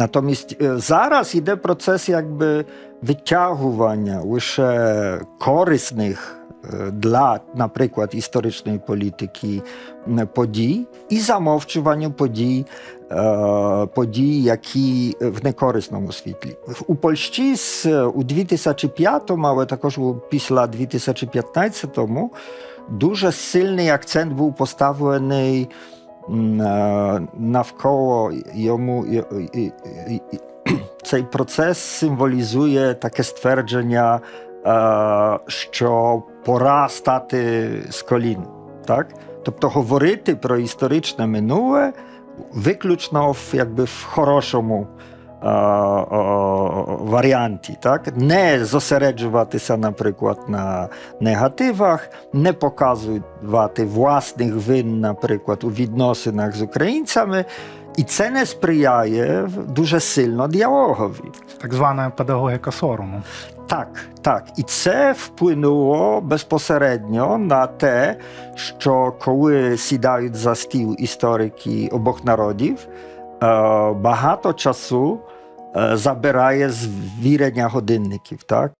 Натомість е, зараз йде процес якби витягування лише корисних е, для, наприклад, історичної політики подій і замовчування подій, е, подій, які в некорисному світлі. У Польщі у 2005, але також після 2015 дуже сильний акцент був поставлений навколо йому. Цей процес символізує таке ствердження, е, що пора стати з колін. Так? Тобто говорити про історичне минуле виключно в, якби, в хорошому е, е, варіанті. Так? Не зосереджуватися, наприклад, на негативах, не показувати власних вин, наприклад, у відносинах з українцями. І це не сприяє дуже сильно діалогові. Так звана педагогіка сорому. Так, так. І це вплинуло безпосередньо на те, що коли сідають за стіл історики обох народів, е, багато часу е, забирає звірення годинників. Так?